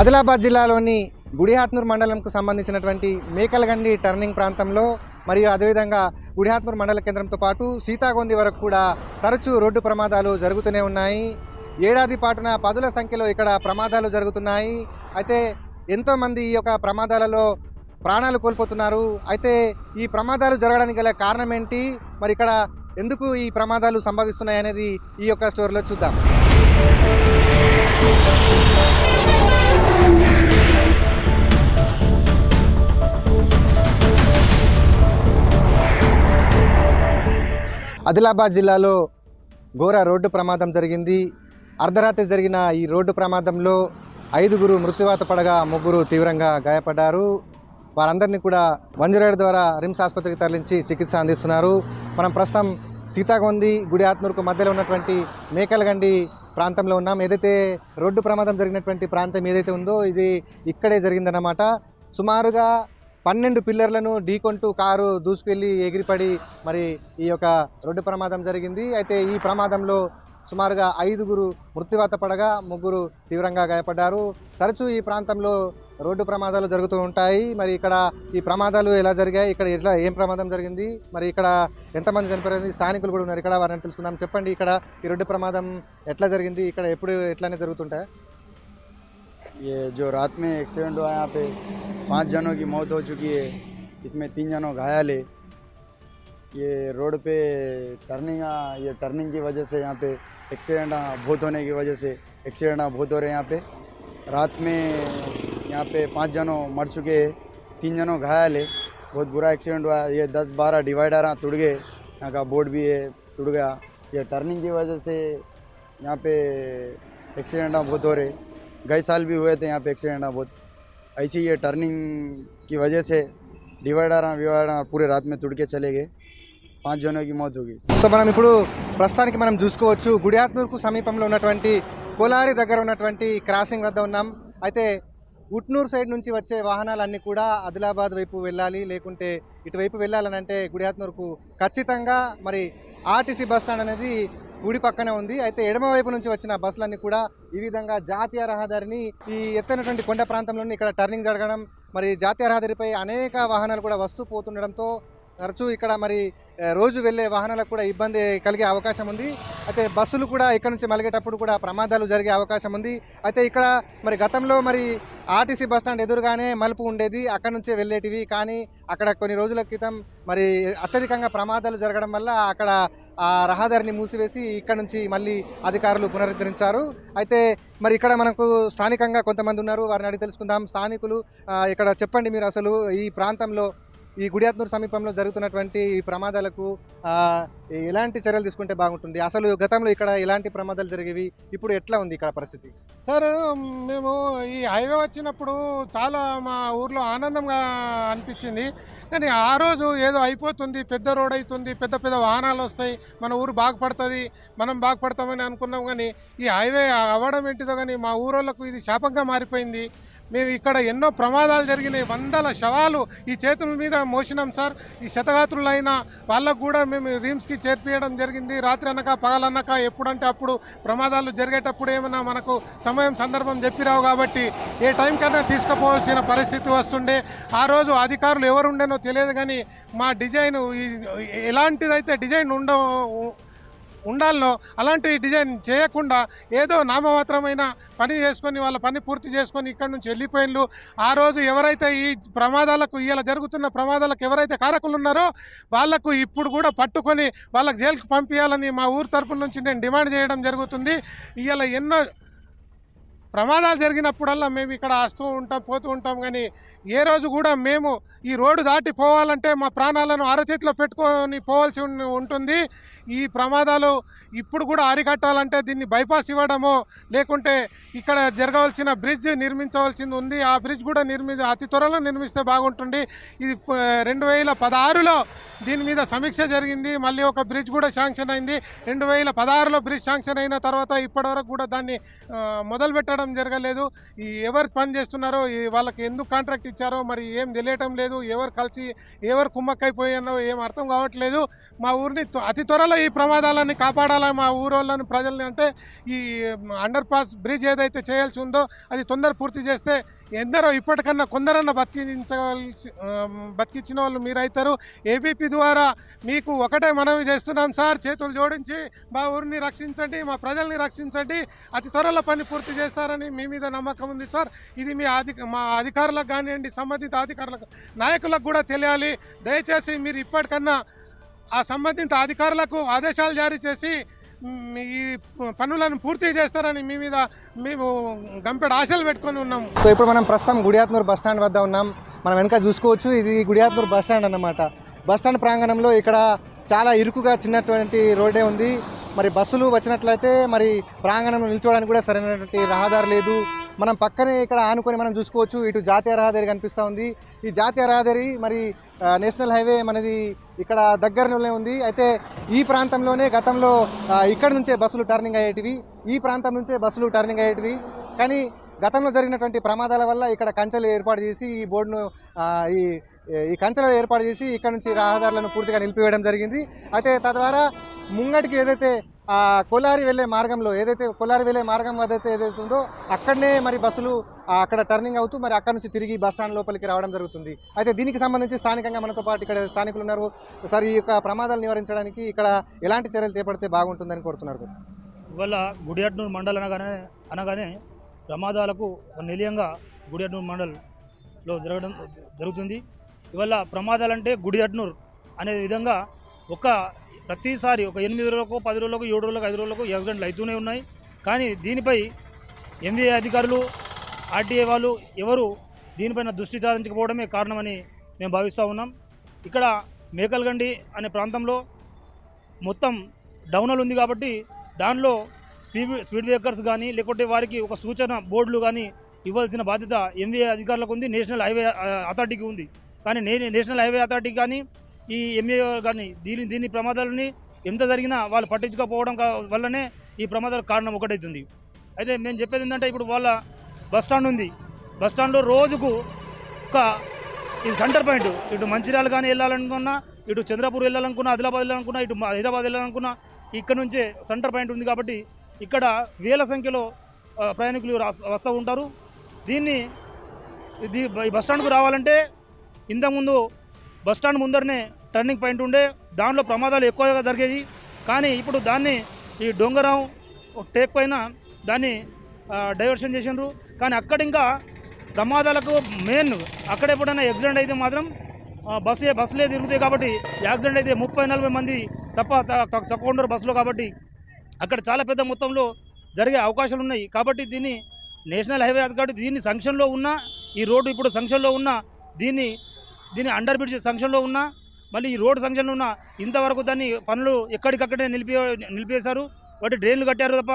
ఆదిలాబాద్ జిల్లాలోని గుడిహాత్నూర్ మండలంకు సంబంధించినటువంటి మేకలగండి టర్నింగ్ ప్రాంతంలో మరియు అదేవిధంగా గుడిహాత్నూర్ మండల కేంద్రంతో పాటు సీతాగొంది వరకు కూడా తరచూ రోడ్డు ప్రమాదాలు జరుగుతూనే ఉన్నాయి. ఏడాది పాటున పదుల సంఖ్యలో ఇక్కడ ప్రమాదాలు జరుగుతున్నాయి. అయితే ఎంతోమంది ఈ యొక్క ప్రమాదాలలో ప్రాణాలు కోల్పోతున్నారు. అయితే ఈ ప్రమాదాలు జరగడానికి గల కారణం ఏంటి మరి ఇక్కడ ఎందుకు ఈ ప్రమాదాలు సంభవిస్తున్నాయి అనేది ఈ యొక్క స్టోరీలో చూద్దాం. ఆదిలాబాద్ జిల్లాలో ఘోర రోడ్డు ప్రమాదం జరిగింది. అర్ధరాత్రి జరిగిన ఈ రోడ్డు ప్రమాదంలో ఐదుగురు మృత్యువాత పడగా ముగ్గురు తీవ్రంగా గాయపడ్డారు. వారందరినీ కూడా వంజరేడు ద్వారా రిమ్స్ ఆసుపత్రికి తరలించి చికిత్స అందిస్తున్నారు. మనం ప్రస్తుతం సీతాగొంది గుడి ఆత్మూరుకు మధ్యలో ఉన్నటువంటి మేకలగండి ప్రాంతంలో ఉన్నాం. ఏదైతే రోడ్డు ప్రమాదం జరిగినటువంటి ప్రాంతం ఏదైతే ఉందో ఇది ఇక్కడే జరిగిందన్నమాట. సుమారుగా పన్నెండు పిల్లర్లను ఢీకొంటూ కారు దూసుకెళ్ళి ఎగిరిపడి మరి ఈ యొక్క రోడ్డు ప్రమాదం జరిగింది. అయితే ఈ ప్రమాదంలో సుమారుగా ఐదుగురు మృత్యువాత పడగా ముగ్గురు తీవ్రంగా గాయపడ్డారు. తరచూ ఈ ప్రాంతంలో రోడ్డు ప్రమాదాలు జరుగుతూ ఉంటాయి. మరి ఇక్కడ ఈ ప్రమాదాలు ఎలా జరిగాయి? ఇక్కడ ఎట్లా ఏం ప్రమాదం జరిగింది? మరి ఇక్కడ ఎంతమంది చనిపోయింది స్థానికులు కూడా ఉన్నారు. ఇక్కడ వారిని తెలుసుకుందాం. చెప్పండి ఇక్కడ ఈ రోడ్డు ప్రమాదం ఎట్లా జరిగింది? ఇక్కడ ఎప్పుడు ఎట్లానే జరుగుతుంటాయి? ये जो रात में एक्सीडेंट हुआ यहाँ पे, पाँच जनों की मौत हो चुकी है। इसमें तीन जनों घायल है। ये रोड पे टर्निंग ये टर्निंग की वजह से यहाँ पे एक्सीडेंट बहुत होने की वजह से एक्सीडेंट बहुत हो रहे हैं यहाँ पे। रात में यहाँ पे पाँच जनों मर चुके हैं, तीन जनों घायल है। बहुत बुरा एक्सीडेंट हुआ, ये दस बारह डिवाइडर टूट गए। यहाँ का बोर्ड भी है टूट गया। ये टर्निंग की वजह से यहाँ पे एक्सीडेंट बहुत हो रहे गए साल भी हुए थे यहाँ पे एक्सीडेंट बहुत ऐसी ये टर्निंग की वजह से डिवाइडर विवाइडर पूरे रात में टूट के चले गए पाँच जनों की मौत होगी సో మనం ఇప్పుడు ప్రస్తుతానికి మనం చూసుకోవచ్చు గుడియాత్నూర్కు సమీపంలో ఉన్నటువంటి కోలారి దగ్గర ఉన్నటువంటి క్రాసింగ్ వద్ద ఉన్నాం అయితే ఉట్నూరు సైడ్ నుంచి వచ్చే వాహనాలన్నీ కూడా ఆదిలాబాద్ వైపు వెళ్ళాలి లేకుంటే ఇటువైపు వెళ్ళాలని అంటే గుడియాత్నూర్కు ఖచ్చితంగా మరి ఆర్టీసీ బస్ స్టాండ్ అనేది గుడి పక్కనే ఉంది. అయితే ఎడమ వైపు నుంచి వచ్చిన బస్సులన్నీ కూడా ఈ విధంగా జాతీయ రహదారిని ఈ ఎత్తైనటువంటి కొండ ప్రాంతంలోని ఇక్కడ టర్నింగ్ జరగడం మరి జాతీయ రహదారిపై అనేక వాహనాలు కూడా వస్తూ పోతుండడంతో తరచూ ఇక్కడ మరి రోజు వెళ్ళే వాహనాలకు కూడా ఇబ్బంది కలిగే అవకాశం ఉంది. అయితే బస్సులు కూడా ఇక్కడ నుంచి మలిగేటప్పుడు కూడా ప్రమాదాలు జరిగే అవకాశం ఉంది. అయితే ఇక్కడ మరి గతంలో మరి ఆర్టీసీ బస్ స్టాండ్ ఎదురుగానే మలుపు ఉండేది. అక్కడ నుంచే వెళ్ళేటివి. కానీ అక్కడ కొన్ని రోజుల క్రితం మరి అత్యధికంగా ప్రమాదాలు జరగడం వల్ల అక్కడ ఆ రహదారిని మూసివేసి ఇక్కడ నుంచి మళ్ళీ అధికారులు పునరుద్ధరించారు. అయితే మరి ఇక్కడ మనకు స్థానికంగా కొంతమంది ఉన్నారు వారిని అడిగి తెలుసుకుందాం. స్థానికులు ఇక్కడ చెప్పండి మీరు అసలు ఈ ప్రాంతంలో ఈ గుడియాత్నూరు సమీపంలో జరుగుతున్నటువంటి ఈ ప్రమాదాలకు ఎలాంటి చర్యలు తీసుకుంటే బాగుంటుంది? అసలు గతంలో ఇక్కడ ఎలాంటి ప్రమాదాలు జరిగేవి? ఇప్పుడు ఎట్లా ఉంది ఇక్కడ పరిస్థితి? సార్ మేము ఈ హైవే వచ్చినప్పుడు చాలా మా ఊర్లో ఆనందంగా అనిపించింది. కానీ ఆ రోజు ఏదో అయిపోతుంది పెద్ద రోడ్ అవుతుంది పెద్ద పెద్ద వాహనాలు వస్తాయి మన ఊరు బాగుపడుతుంది మనం బాగుపడతామని అనుకున్నాం. కానీ ఈ హైవే అవ్వడం ఏంటిదో కానీ మా ఊరోళ్ళకు ఇది శాపంగా మారిపోయింది. మేము ఇక్కడ ఎన్నో ప్రమాదాలు జరిగినాయి. వందల శవాలు ఈ చేతుల మీద మోసినాం సార్. ఈ శతగాత్రులైన వాళ్ళకు కూడా మేము రీమ్స్కి చేర్పియడం జరిగింది. రాత్రి అనక పగలన్నక ఎప్పుడంటే అప్పుడు ప్రమాదాలు జరిగేటప్పుడు ఏమైనా మనకు సమయం సందర్భం చెప్పిరావు కాబట్టి ఏ టైం కన్నా తీసుకుపోవాల్సిన పరిస్థితి వస్తుండే. ఆ రోజు అధికారులు ఎవరుండేనో తెలియదు కానీ మా డిజైన్ ఎలాంటిదైతే డిజైన్ ఉండ ఉండాలనో అలాంటి డిజైన్ చేయకుండా ఏదో నామమాత్రమైన పని చేసుకొని వాళ్ళ పని పూర్తి చేసుకొని ఇక్కడ నుంచి వెళ్ళిపోయిన్లు. ఆ రోజు ఎవరైతే ఈ ప్రమాదాలకు ఇలా జరుగుతున్న ప్రమాదాలకు ఎవరైతే కారకులు ఉన్నారో వాళ్ళకు ఇప్పుడు కూడా పట్టుకొని వాళ్ళకి జైలుకు పంపించాలని మా ఊరు తరపు నుంచి నేను డిమాండ్ చేయడం జరుగుతుంది. ఇలా ఎన్నో ప్రమాదాలు జరిగినప్పుడల్లా మేము ఇక్కడ వస్తూ ఉంటాం పోతూ ఉంటాం. కానీ ఏ రోజు కూడా మేము ఈ రోడ్డు దాటి పోవాలంటే మా ప్రాణాలను అరచేతిలో పెట్టుకొని పోవాల్సి ఉంటుంది. ఈ ప్రమాదాలు ఇప్పుడు కూడా అరికట్టాలంటే దీన్ని బైపాస్ ఇవ్వడమో లేకుంటే ఇక్కడ జరగవలసిన బ్రిడ్జ్ నిర్మించవలసింది ఉంది. ఆ బ్రిడ్జ్ కూడా నిర్మి అతి త్వరలో నిర్మిస్తే బాగుంటుంది. ఇది రెండు వేల పదహారులో దీని మీద సమీక్ష జరిగింది. మళ్ళీ ఒక బ్రిడ్జ్ కూడా శాంక్షన్ అయింది. రెండు వేల పదహారులో బ్రిడ్జ్ శాంక్షన్ అయిన తర్వాత ఇప్పటివరకు కూడా దాన్ని మొదలు పెట్టడం జరగలేదు. ఈ ఎవరు పని చేస్తున్నారో వాళ్ళకి ఎందుకు కాంట్రాక్ట్ ఇచ్చారో మరి ఏం తెలియటం లేదు. ఎవరు కలిసి ఎవరు కుమ్మక్కైపోయారో ఏం అర్థం కావట్లేదు. మా ఊరిని అతి త్వరలో త్వరలో ఈ ప్రమాదాలన్నీ కాపాడాలి మా ఊరోళ్ళని ప్రజల్ని అంటే ఈ అండర్ పాస్ బ్రిడ్జ్ ఏదైతే చేయాల్సి ఉందో అది తొందర పూర్తి చేస్తే ఎందరో ఇప్పటికన్నా కొందరన్నా బతికించవలసి బతికించిన వాళ్ళు మీరైతారు. ఏబీపీ ద్వారా మీకు ఒకటే మనవి చేస్తున్నాం. సార్ చేతులు జోడించి మా ఊరిని రక్షించండి మా ప్రజల్ని రక్షించండి. అతి త్వరలో పని పూర్తి చేస్తారని మీ మీద నమ్మకం ఉంది సార్. ఇది మీ అధిక మా అధికారులకు కానివ్వండి సంబంధిత అధికారులకు నాయకులకు కూడా తెలియాలి. దయచేసి మీరు ఇప్పటికన్నా ఆ సంబంధిత అధికారులకు ఆదేశాలు జారీ చేసి ఈ పనులను పూర్తి చేస్తారని మీ మీద మేము గంపెడ ఆశలు పెట్టుకొని ఉన్నాము. సో ఇప్పుడు మనం ప్రస్తుతం గుడియాత్నూరు బస్ స్టాండ్ వద్ద ఉన్నాం. మనం వెనక చూసుకోవచ్చు ఇది గుడియాత్నూరు బస్ స్టాండ్ అన్నమాట. బస్ స్టాండ్ ప్రాంగణంలో ఇక్కడ చాలా ఇరుకుగా చిన్నటువంటి రోడ్డే ఉంది. మరి బస్సులు వచ్చినట్లయితే మరి ప్రాంగణంలో నిల్చోవడానికి కూడా సరైనటువంటి రహదారి లేదు. మనం పక్కనే ఇక్కడ ఆనుకొని మనం చూసుకోవచ్చు. ఇటు జాతీయ రహదారి కనిపిస్తూ ఉంది. ఈ జాతీయ రహదారి మరి నేషనల్ హైవే మనది ఇక్కడ దగ్గరలోనే ఉంది. అయితే ఈ ప్రాంతంలోనే గతంలో ఇక్కడ నుంచే బస్సులు టర్నింగ్ అయ్యేటివి ఈ ప్రాంతం నుంచే బస్సులు టర్నింగ్ అయ్యేటివి. కానీ గతంలో జరిగినటువంటి ప్రమాదాల వల్ల ఇక్కడ కంచెలు ఏర్పాటు చేసి ఈ బోర్డును ఈ ఈ కంచెలు ఏర్పాటు చేసి ఇక్కడ నుంచి రహదారులను పూర్తిగా నిలిపివేయడం జరిగింది. అయితే తద్వారా ముంగటికి ఏదైతే ఆ కొలారి వెళ్ళే మార్గంలో ఏదైతే కొలారి వెళ్ళే మార్గం ఏదైతే ఏదైతే ఉందో అక్కడనే మరి బస్సులు అక్కడ టర్నింగ్ అవుతూ మరి అక్కడ నుంచి తిరిగి బస్ స్టాండ్ లోపలికి రావడం జరుగుతుంది. అయితే దీనికి సంబంధించి స్థానికంగా మనతో పాటు ఇక్కడ స్థానికులు ఉన్నారు. సార్ ఈ యొక్క ప్రమాదాలు నివారించడానికి ఇక్కడ ఎలాంటి చర్యలు చేపడితే బాగుంటుందని కోరుతున్నారు. ఇవాళ గుడియట్నూరు మండల్ అనగానే అనగానే ప్రమాదాలకు ఒక నిలయంగా గుడియట్నూరు మండల్లో జరగడం జరుగుతుంది. ఇవాళ ప్రమాదాలంటే గుడియాట్నూర్ అనే విధంగా ఒక ప్రతిసారి ఒక ఎనిమిది రోజులకు పది రోజులకు ఏడు రోజులకు ఐదు రోజులకు యాక్సిడెంట్లు అవుతూనే ఉన్నాయి. కానీ దీనిపై ఎంవీఏ అధికారులు ఆర్టీఏ వాళ్ళు ఎవరు దీనిపైన దృష్టి సారించకపోవడమే కారణమని మేము భావిస్తూ ఉన్నాం. ఇక్కడ మేకల్గండి అనే ప్రాంతంలో మొత్తం డౌనల్ ఉంది కాబట్టి దానిలో స్పీడ్ స్పీడ్ బ్రేకర్స్ కానీ లేకుంటే వారికి ఒక సూచన బోర్డులు కానీ ఇవ్వాల్సిన బాధ్యత ఎంవీఏ అధికారులకు ఉంది. నేషనల్ హైవే అథారిటీకి ఉంది. కానీ నే నేషనల్ హైవే అథారిటీ కానీ ఈ ఎంఏ కానీ దీని దీని ప్రమాదాలని ఎంత జరిగినా వాళ్ళు పట్టించుకోకపోవడం వల్లనే ఈ ప్రమాదాలకు కారణం ఒకటవుతుంది అయితే మేము చెప్పేది ఏంటంటే ఇప్పుడు వాళ్ళ బస్ స్టాండ్ ఉంది. బస్ స్టాండ్లో రోజుకు ఒక ఇది సెంటర్ పాయింట్ ఇటు మంచిర్యాల కానీ వెళ్ళాలనుకున్నా ఇటు చంద్రపూర్ వెళ్ళాలనుకున్నా ఆదిలాబాద్ వెళ్ళాలనుకున్నా ఇటు హైదరాబాద్ వెళ్ళాలనుకున్నా ఇక్కడ నుంచే సెంటర్ పాయింట్ ఉంది కాబట్టి ఇక్కడ వేల సంఖ్యలో ప్రయాణికులు వస్తూ ఉంటారు. దీన్ని ఇది ఈ బస్ రావాలంటే ఇంతకుముందు బస్ స్టాండ్ ముందరనే టర్నింగ్ పాయింట్ ఉండే దానిలో ప్రమాదాలు ఎక్కువగా జరిగేది. కానీ ఇప్పుడు దాన్ని ఈ డొంగరావు టేక్ పైన దాన్ని డైవర్షన్ చేసిండ్రు. కానీ అక్కడ ఇంకా ప్రమాదాలకు మెయిన్ అక్కడ ఎప్పుడైనా యాక్సిడెంట్ అయితే మాత్రం బస్సే బస్సులే తిరుగుతాయి కాబట్టి యాక్సిడెంట్ అయితే ముప్పై నలభై మంది తప్ప త- తక్కువ ఉండరు బస్సులో కాబట్టి అక్కడ చాలా పెద్ద మొత్తంలో జరిగే అవకాశాలు ఉన్నాయి. కాబట్టి దీన్ని నేషనల్ హైవే అధికారి దీన్ని సంక్షన్లో ఉన్న ఈ రోడ్డు ఇప్పుడు సంక్షన్లో ఉన్న దీన్ని దీన్ని అండర్ బ్రిడ్జ్ సంక్షన్లో ఉన్న మళ్ళీ ఈ రోడ్డు సంక్షన్లో ఉన్న ఇంతవరకు దాన్ని పనులు ఎక్కడికక్కడే నిలిపి నిలిపేశారు. వాటి డ్రైన్లు కట్టారు తప్ప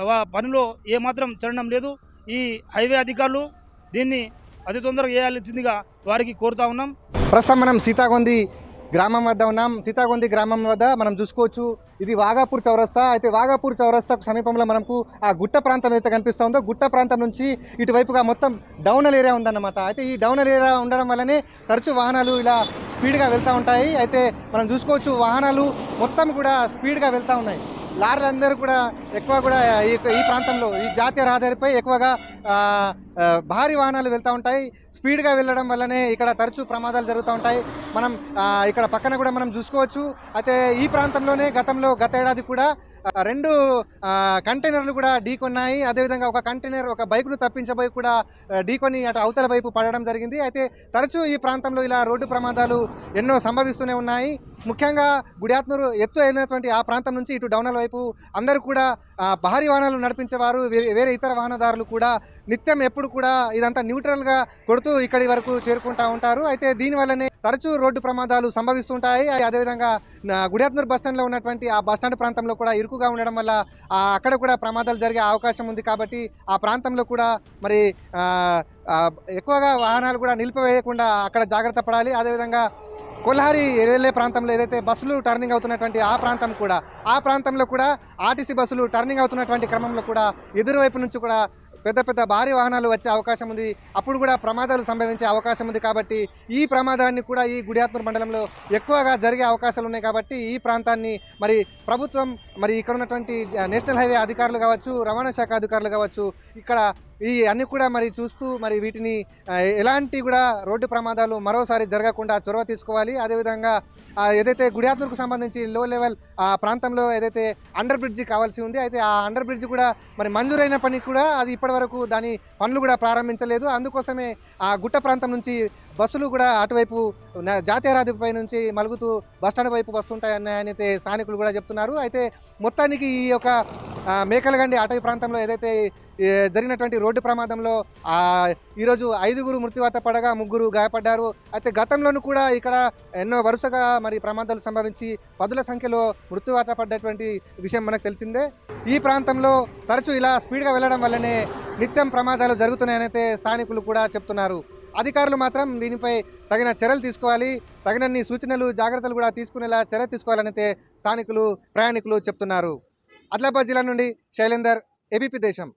వా- పనిలో ఏమాత్రం చెడడం లేదు. ఈ హైవే అధికారులు దీన్ని అతి తొందరగా చేయాల్సిందిగా వారికి కోరుతా ఉన్నాం. ప్రస్తుతం మనం సీతాగొంది గ్రామం వద్ద ఉన్నాం. సీతాగొంది గ్రామం వద్ద మనం చూసుకోవచ్చు. ఇది వాగాపూర్ చౌరస్తా. అయితే వాగాపూర్ చౌరస్తాకు సమీపంలో మనకు ఆ గుట్ట ప్రాంతం అయితే కనిపిస్తూ ఉందో గుట్ట ప్రాంతం నుంచి ఇటువైపుగా మొత్తం డౌనల్ ఏరియా ఉందన్నమాట. అయితే ఈ డౌనల్ ఏరియా ఉండడం వల్లనే తరచూ వాహనాలు ఇలా స్పీడ్గా వెళ్తూ ఉంటాయి. అయితే మనం చూసుకోవచ్చు వాహనాలు మొత్తం కూడా స్పీడ్గా వెళ్తూ ఉన్నాయి. లారీలందరూ కూడా ఎక్కువ కూడా ఈ ప్రాంతంలో ఈ జాతీయ రహదారిపై ఎక్కువగా భారీ వాహనాలు వెళ్తూ ఉంటాయి. స్పీడ్గా వెళ్ళడం వల్లనే ఇక్కడ తరచూ ప్రమాదాలు జరుగుతూ ఉంటాయి. మనం ఇక్కడ పక్కన కూడా మనం చూసుకోవచ్చు. అయితే ఈ ప్రాంతంలోనే గతంలో గత ఏడాది కూడా రెండు కంటైనర్లు కూడా ఢీకొన్నాయి. అదేవిధంగా ఒక కంటైనర్ ఒక బైక్ను తప్పించబోయి కూడా ఢీకొని అటు అవతల వైపు పడడం జరిగింది. అయితే తరచూ ఈ ప్రాంతంలో ఇలా రోడ్డు ప్రమాదాలు ఎన్నో సంభవిస్తూనే ఉన్నాయి. ముఖ్యంగా గుడియాత్నూరు ఎత్తు అయినటువంటి ఆ ప్రాంతం నుంచి ఇటు డౌనల్ వైపు అందరూ కూడా భారీ వాహనాలు నడిపించేవారు. వేరే వేరే ఇతర వాహనదారులు కూడా నిత్యం ఎప్పుడు కూడా ఇదంతా న్యూట్రల్గా కొడుతూ ఇక్కడి వరకు చేరుకుంటా ఉంటారు. అయితే దీనివల్లనే తరచూ రోడ్డు ప్రమాదాలు సంభవిస్తుంటాయి అదేవిధంగా గుడియాత్నూరు బస్టాండ్లో ఉన్నటువంటి ఆ బస్ స్టాండ్ ప్రాంతంలో కూడా ఇరుకుగా ఉండడం వల్ల అక్కడ కూడా ప్రమాదాలు జరిగే అవకాశం ఉంది కాబట్టి ఆ ప్రాంతంలో కూడా మరి ఎక్కువగా వాహనాలు కూడా నిలిపివేయకుండా అక్కడ జాగ్రత్త పడాలి. అదేవిధంగా కొల్హారి వెళ్ళే ప్రాంతంలో ఏదైతే బస్సులు టర్నింగ్ అవుతున్నటువంటి ఆ ప్రాంతం కూడా ఆ ప్రాంతంలో కూడా ఆర్టీసీ బస్సులు టర్నింగ్ అవుతున్నటువంటి క్రమంలో కూడా ఎదురువైపు నుంచి కూడా పెద్ద పెద్ద భారీ వాహనాలు వచ్చే అవకాశం ఉంది. అప్పుడు కూడా ప్రమాదాలు సంభవించే అవకాశం ఉంది కాబట్టి ఈ ప్రమాదాన్ని కూడా ఈ గుడియాత్మూరు మండలంలో ఎక్కువగా జరిగే అవకాశాలు ఉన్నాయి కాబట్టి ఈ ప్రాంతాన్ని మరి ప్రభుత్వం మరి ఇక్కడ ఉన్నటువంటి నేషనల్ హైవే అధికారులు కావచ్చు రవాణా శాఖ అధికారులు కావచ్చు ఇక్కడ ఈ అన్ని కూడా మరి చూస్తూ మరి వీటిని ఎలాంటి కూడా రోడ్డు ప్రమాదాలు మరోసారి జరగకుండా చొరవ తీసుకోవాలి. అదేవిధంగా ఏదైతే గుడియాత్మకు సంబంధించి లో లెవెల్ ఆ ప్రాంతంలో ఏదైతే అండర్ బ్రిడ్జ్ కావాల్సి ఉంది అయితే ఆ అండర్ బ్రిడ్జ్ కూడా మరి మంజూరైన పని కూడా అది ఇప్పటివరకు దాని పనులు కూడా ప్రారంభించలేదు. అందుకోసమే ఆ గుట్ట ప్రాంతం నుంచి బస్సులు కూడా అటువైపు జాతీయ రహదారిపై నుంచి మలుగుతూ బస్టాండ్ వైపు వస్తుంటాయని అయితే స్థానికులు కూడా చెప్తున్నారు. అయితే మొత్తానికి ఈ యొక్క మేకలగండి అటవీ ప్రాంతంలో ఏదైతే జరిగినటువంటి రోడ్డు ప్రమాదంలో ఈరోజు ఐదుగురు మృత్యువాత పడగా ముగ్గురు గాయపడ్డారు. అయితే గతంలోనూ కూడా ఇక్కడ ఎన్నో వరుసగా మరి ప్రమాదాలు సంభవించి పదుల సంఖ్యలో మృత్యువాత పడ్డటువంటి విషయం మనకు తెలిసిందే. ఈ ప్రాంతంలో తరచూ ఇలా స్పీడ్గా వెళ్ళడం వల్లనే నిత్యం ప్రమాదాలు జరుగుతున్నాయనైతే స్థానికులు కూడా చెప్తున్నారు. అధికారులు మాత్రం దీనిపై తగిన చర్యలు తీసుకోవాలి. తగినన్ని సూచనలు జాగ్రత్తలు కూడా తీసుకునేలా చర్య తీసుకోవాలని అయితే స్థానికులు ప్రయాణికులు చెప్తున్నారు. ఆదిలాబాద్ జిల్లా నుండి శైలేందర్ ఏబీపీ దేశం.